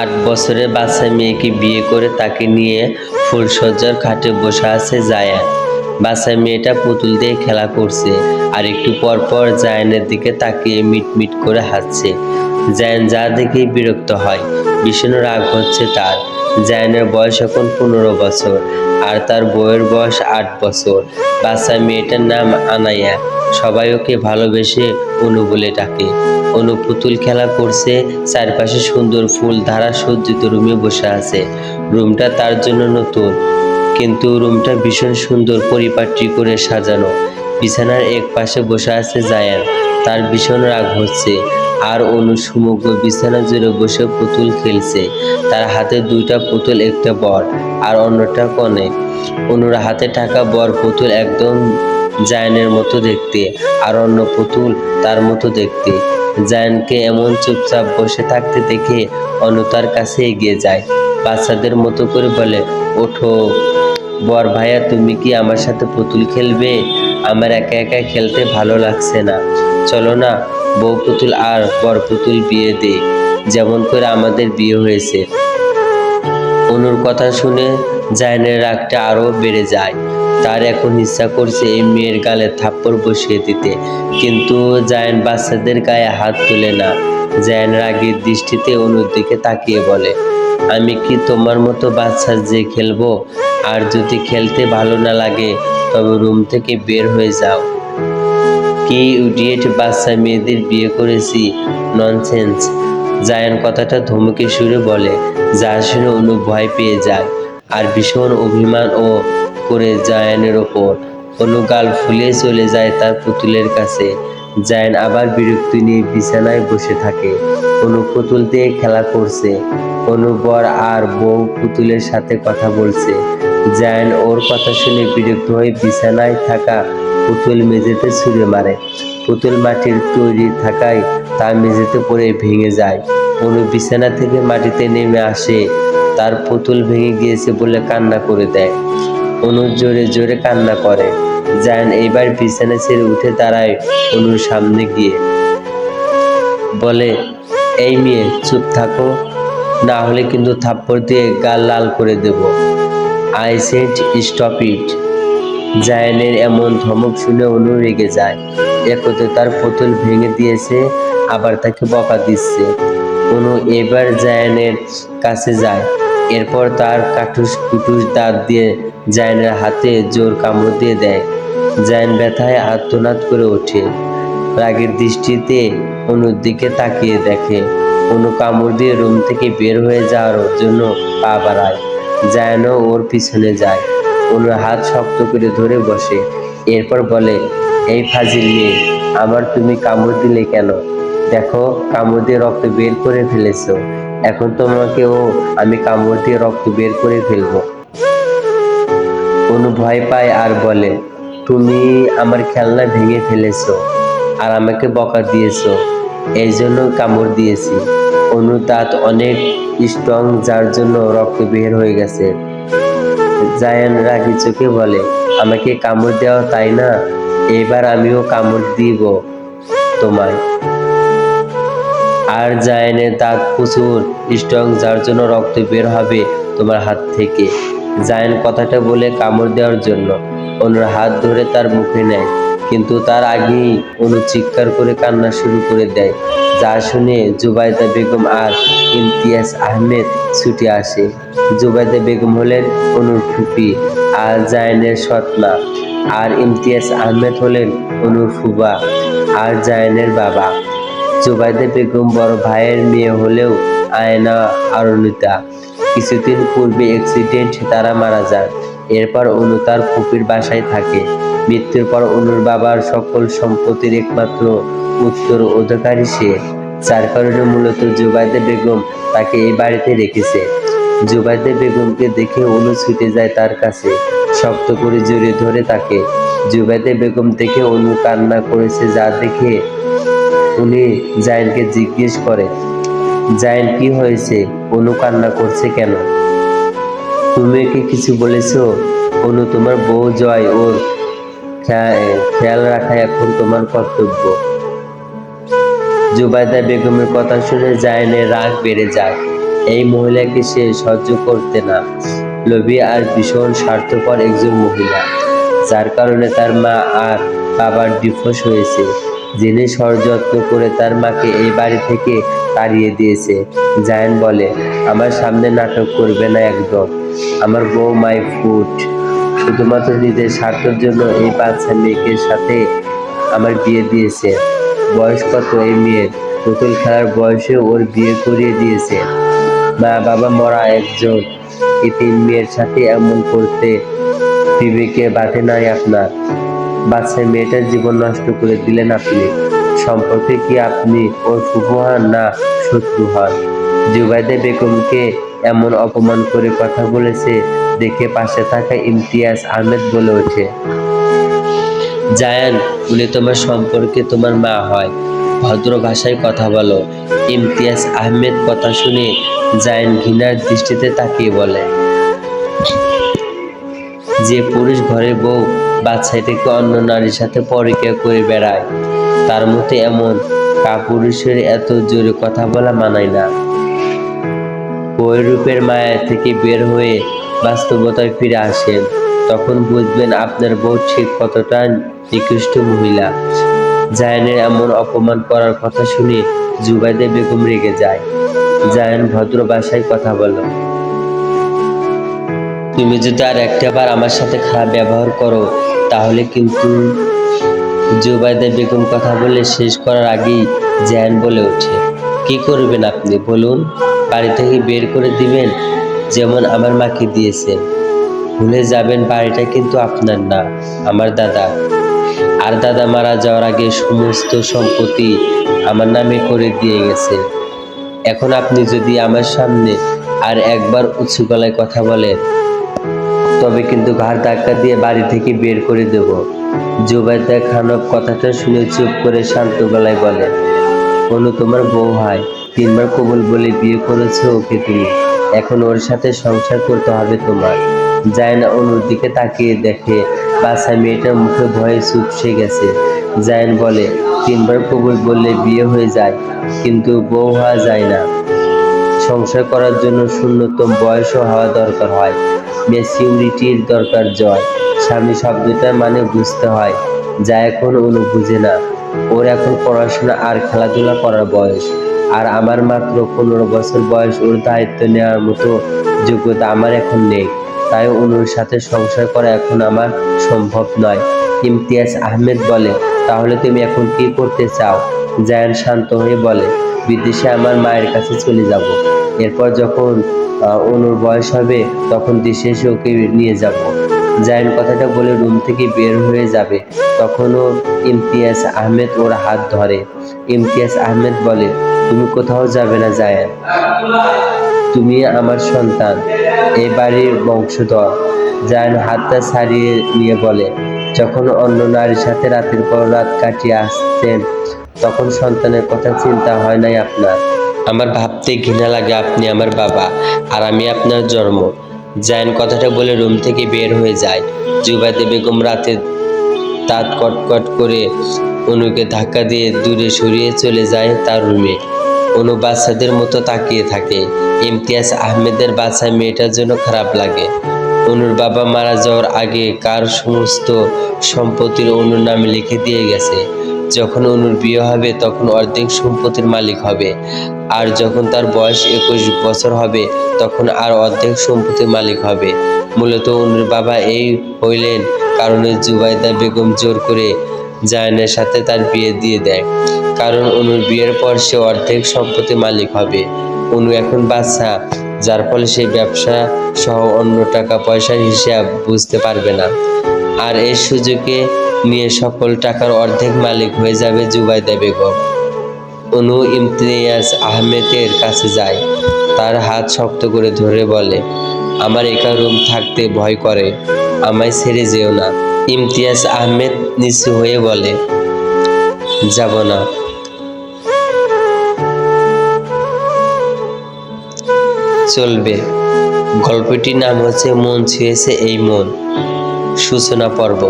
আট বছরের বাচ্চা মেয়েকে বিয়ে করে তাকে নিয়ে ফুলসজ্জার খাটে বসে আছে জায়ান বাচ্চা মেয়েটা পুতুল দিয়ে খেলা করছে আর একটু পর পর জায়ানের দিকে তাকিয়ে মিট মিট করে হাসছে জায়ান যা দেখেই বিরক্ত হয়। ভীষণ রাগ হচ্ছে তার। জায়ানের বয়স এখন পনেরো বছর আর তার বউয়ের বয়স আট বছর। বাচ্চা মেয়েটার নাম আনাইয়া। সবাই ওকে ভালোবেসে অনু বলে ডাকে। অনু পুতুল খেলা করছে, চারপাশে সুন্দর ফুল, ধারা সজ্জিত রুমে বসে আছে। রুমটা তার জন্য নতুন, কিন্তু রুমটা ভীষণ সুন্দর পরিপাটি করে সাজানো। বিছানার এক পাশে বসে আছে জায়ান। তার ভীষণ রাগ হচ্ছে। আর অনু সমগ্র বিছানা জুড়ে বসে পুতুল খেলছে। তার হাতে দুইটা পুতুল, একটা বর আর অন্যটা কনে। অনুর হাতে থাকা বর পুতুল একদম জায়ানের মতো দেখতে আর অন্য পুতুল তার মতো দেখতে। জায়নকে এমন চুপচাপ বসে থাকতে দেখে অনু তার কাছে এগিয়ে যায়। বাচ্চাদের মতো করে বলে, ওঠো। বর ভাইয়া, তুমি কি আমার সাথে পুতুল খেলবে? আমার একা একা খেলতে ভালো লাগছে না। চলো না, বউ পুতুল আর বর পুতুল বিয়ে দে যেমন করে আমাদের বিয়ে হয়েছে। অনুর কথা শুনে জায়নের রাগটা আরও বেড়ে যায়। তার এখন ইচ্ছা করছে এই মেয়ের গালে থাপ্পড় বসিয়ে দিতে, কিন্তু জায়ন বাচ্চাদের গায়ে হাত তুলে না। জায়ন রাগের দৃষ্টিতে অনুর দিকে তাকিয়ে বলে, আমি কি তোমার মতো বাচ্চা যে খেলব? আর যদি খেলতে ভালো না লাগে, তবে রুম থেকে বের হয়ে যাও। কি ইডিয়েট বাচ্চা মেয়েদের বিয়ে করেছি? ননসেন্স জায়ান কথাটা ধমকে সুরে বলে যা শুনে অনু ভয় পেয়ে যায়। আর ভীষণ অভিমান ও করে জায়ানের ওপর। অনু গাল ফুলে চলে যায় তার পুতুলের কাছে। জায়ান আবার বিরক্তি নিয়ে বিছানায় বসে থাকে। অনু পুতুল দিয়ে খেলা করছে। অনু বর আর বউ পুতুলের সাথে কথা বলছে। জায়ান ওর কথা শুনে বিরক্ত হয়ে বিছানায় থাকা পুতুল মেঝেতে ছুঁড়ে মারে। পুতুল মাটির তৈরি থাকায় তা মেঝেতে পড়ে ভেঙে যায়। অনু বিছানা থেকে মাটিতে নেমে আসে। তার পুতুল ভেঙে গিয়েছে বলে কান্না করে দেয়। অনু জোরে জোরে কান্না করে। জায়ান এইবার বিছানা ছেড়ে উঠে দাঁড়ায় অনুর সামনে গিয়ে। বলে, এই মেয়ে, চুপ থাকো। না হলে কিন্তু থাপ্পড় দিয়ে গাল লাল করে দেব। I said stop it. জায়ানের এমন ধমক শুনে অনু রেগে যায়। একতে তার পুতুল ভেঙে দিয়েছে, আবার তাকে বকা দিচ্ছে। অনু এবার জায়ানের কাছে যায়। এরপর তার কাটুস কুটুস দাঁত দিয়ে জায়ানের হাতে জোর কামড় দিয়ে দেয়। জায়ান ব্যথায় আত্মনাদ করে ওঠে। রাগের দৃষ্টিতে অনুর দিকে তাকিয়ে দেখে। অনু কামড় দিয়ে রুম থেকে বের হয়ে যাওয়ার জন্য পা বাড়ায়। জায়ানও ওর পিছনে যায়। অনুর হাত শক্ত করে ধরে বসে। এরপর বলে, এই ফাজিল মেয়ে আমার তুমি কামড় দিলে কেন? দেখো, কামড় দিয়ে রক্ত বের করে ফেলেছো। এখন তোমাকেও আমি কামড় দিয়ে রক্ত বের করে ফেলব। অনু ভয় পায় আর বলে, তুমি আমার খেলনা ভেঙে ফেলেছ আর আমাকে বকা দিয়েছ। এই জন্য কামড় দিয়েছি। অনু দাঁত অনেক স্ট্রং, যার জন্য রক্ত বের হয়ে গেছে। জায়ান রাগি চোখে বলে, আমাকে কামড় দেওয়া তাই না? এবার আমিও কামড় দিব তোমায়। আর জায়নের দাঁত প্রচুর, স্ট্রং, যার জন্য রক্ত বের হবে তোমার হাত থেকে। জায়ান কথাটা বলে কামড় দেওয়ার জন্য অন্যরা হাত ধরে তার মুখে নেয়। কিন্তু তার আগেই অনু চিৎকার করে কান্না শুরু করে দেয়, যা শুনে জুবাইদা বেগম আর ইমতিয়াজ আহমেদ ছুটে আসে। জুবাইদা বেগম হলেন অনুর ফুপি আর জায়নের সৎমা, আর ইমতিয়াজ আহমেদ হলেন অনুর ফুবা আর জায়নের বাবা। জুবাইদা বেগম বড় ভাইয়ের মেয়ে হলেও আয়না আরণিতা। কিছুদিন পূর্বে অ্যাক্সিডেন্ট তারা মারা যান এরপর অনু তার ফুপির বাসায় থাকে। মৃত্যুর পর অনুর বাবার সকল সম্পত্তির একমাত্র উত্তর অধিকারী সে, যার কারণে মূলত জুবাইদা বেগম তাকে এই বাড়িতে রেখেছে। জুবাইদা বেগমকে দেখে অনু ছুটে যায় তার কাছে, শক্ত করে জড়িয়ে ধরে তাকে। জুবাইদা বেগম দেখে অনু কান্না করেছে, যা দেখে উনি জায়নকে জিজ্ঞেস করে জায়ন কি হয়েছে? অনু কান্না করছে কেন? তুমি কি কিছু বলেছ? অনু, তোমার বউ জয়, ওর খেয়াল রাখা এখন তোমার কর্তব্য। জুবাইদা বেগমের কথা শুনে জায়নের রাগ বেড়ে যায়। এই মহিলাকে সে সহ্য করতে না। লোভী আর ভীষণ স্বার্থপর একজন মহিলা, যার কারণে তার মা আর বাবার ডিভোর্স হয়েছে, যিনি সযত্ন করে তার মাকে এই বাড়ি থেকে তাড়িয়ে দিয়েছে। জায়ান বলে, আমার সামনে নাটক করবে না একদম। আমার বউ মাই ফুট। শুধুমাত্র নিজের স্বার্থের জন্য এই বাচ্চা মেয়েকে সাথে আমার বিয়ে দিয়েছে। বয়স কত এই মেয়ের? পুতুল খেলার বয়সে ওর বিয়ে করিয়ে দিয়েছে। মা বাবা মরা একজন। এই তিন মেয়ের সাথে এমন করতে বিবেকে বাধে নাই আপনার। বাচ্চা মেয়েটার জীবন নষ্ট করে দিলেন আপনি। সম্পর্কে কি আপনি ওর ফুফু হন না শত্রু হন জুবাইদা বেগমকে এমন অপমান করে কথা বলেছে দেখে পাশে থাকা ইমতিয়াজ আহমেদ বলে ওঠে, জায়ান, উনি তোমার সম্পর্কে তোমার মা হয়, ভদ্র ভাষায় কথা বলো। ইমতিয়াজ আহমেদ কথা শুনে জায়ান ঘৃণার দৃষ্টিতে তাকিয়ে বলে, যে পুরুষ ঘরে বউ বাচ্চাটিকে অন্য নারীর সাথে পরিচয় করে বেড়ায়, তার মতে এমন কাপুরুষের এত জোরে কথা বলা মানায় না। বই রূপের মায়া থেকে বের হয়ে বাস্তবতায় ফিরে আসেন, তখন বুঝবেন আপনার বউ ঠিক কতটা নিকৃষ্ট মহিলা। জায়ানের এমন অপমান করার কথা শুনে জুবাইদে বেগম রেগে যায়। জায়ান ভদ্র ভাষায় কথা বলো, তুমি যদি আর একটাবার আমার সাথে খারাপ ব্যবহার করো, তাহলে কিন্তু জুবাইদা বেগম কথা বলে শেষ করার আগেই জ্যান বলে ওঠে, কি করবেন আপনি বলুন? বাড়ি থেকে বের করে দিবেন? যেমন আমার মাকে দিয়েছেন ভুলে যাবেন বাড়িটা কিন্তু আপনার না, আমার দাদা। আর দাদা মারা যাওয়ার আগে সমস্ত সম্পত্তি আমার নামে করে দিয়ে গেছে। এখন আপনি যদি আমার সামনে আর একবার উঁচু গলায় কথা বলেন, তবে কিন্তু ঘাড় ধাক্কা দিয়ে বাড়ি থেকে বের করে দেব। জুবাইদা খানব কথাটা শুনে চুপ করে শান্ত গলায় বলে, অনু তোমার বউ হয়, তিনবার কবুল বলে বিয়ে করেছ ওকে তুমি? এখন ওর সাথে সংসার করতে হবে তোমার। যায় না অনুর দিকে তাকিয়ে দেখে বাসা মেয়েটার মুখে ভয়ে চুপসে গেছে। জায়ন বলে, তিনবার কবুল বললে বিয়ে হয়ে যায়, কিন্তু বউ হওয়া যায় না। সংসার করার জন্য শূন্যতম বয়সও হওয়া দরকার হয়। মেসিউরিটির দরকার জয়। স্বামী শব্দটার মানে বুঝতে হয়। যা এখন অনু বুঝে না। ওর এখন পড়াশোনা আর খেলাধুলা করার বয়স। আর আমার মাত্র পনেরো বছর বয়স, ওর দায়িত্ব নেওয়ার মতো যোগ্যতা আমার এখন নেই। তাই অনুর সাথে সংসার করা এখন আমার সম্ভব নয়। ইমতিয়াজ আহমেদ বলে, তাহলে তুমি এখন কি করতে চাও? জায়ান শান্ত হয়ে বলে, বিদেশে আমার মায়ের কাছে চলে যাব। এরপর যখন অনুর বয়স হবে, তখন দেশে এসে ওকে নিয়ে যাব। জায়ান কথাটা বলে রুম থেকে বের হয়ে যাবে। তখনও ইমতিয়াজ আহমেদ ওর হাত ধরে। ইমতিয়াজ আহমেদ বলে তুমি কোথাও যাবে না, জায়ান। তুমি আমার সন্তান, এ বাড়ির বংশধর, জায়ান হাতটা ছাড়িয়ে নিয়ে বলে। যখন অন্য নারীর সাথে রাতের পর রাত কাটিয়ে আসতেন তখন সন্তানের কথা চিন্তা হয় নাই আপনার। আমার ভাবতে ঘৃণা লাগে আপনি আমার বাবা, আর আমি আপনার জন্ম। জায়ান কথাটা বলে রুম থেকে বের হয়ে যায়। জুবাইদে বেগম রাতে দাঁত কটকট করে অনুকে ধাক্কা দিয়ে দূরে সরিয়ে চলে যায় তার রুমে। অনু বাচ্চাদের মতো তাকিয়ে থাকে। ইমতিয়াজ আহমেদের বাচ্চা মেয়েটার জন্য খারাপ লাগে। অনুর বাবা মারা যাওয়ার আগে কার সমস্ত সম্পত্তির অনুর নামে লিখে দিয়ে গেছে? যখন অনুর বিয়ে হবে, তখন অর্ধেক সম্পত্তির মালিক হবে। আর যখন তার বয়স একুশ বছর হবে, তখন আর অর্ধেক সম্পত্তির মালিক হবে। মূলত অনুর বাবা এই হইলেন কারণে জুবাইদা বেগম জোর করে জায়নের সাথে তার বিয়ে দিয়ে দেয়। কারণ অনুর বিয়ের পর সে অর্ধেক সম্পত্তির মালিক হবে। অনু এখন বাচ্চা, যার ফলে সে ব্যবসা সহ অন্য টাকা পয়সার হিসাব বুঝতে পারবে না। আর এই সুযোগে নিয়ে সকল টাকার অর্ধেক মালিক হয়ে যাবে জুবাইদা বেগম। অনু ইমতিয়াজ আহমেদের কাছে যায়। তার হাত শক্ত করে ধরে বলে, আমার একা রুম থাকতে ভয় করে, আমায় ছেড়ে যেও না। ইমতিয়াজ আহমেদ নিচু হয়ে বলে, যাব না। চলবে। গল্পটির নাম হচ্ছে মন ছুঁয়েছে এই মন। সূচনা পর্ব।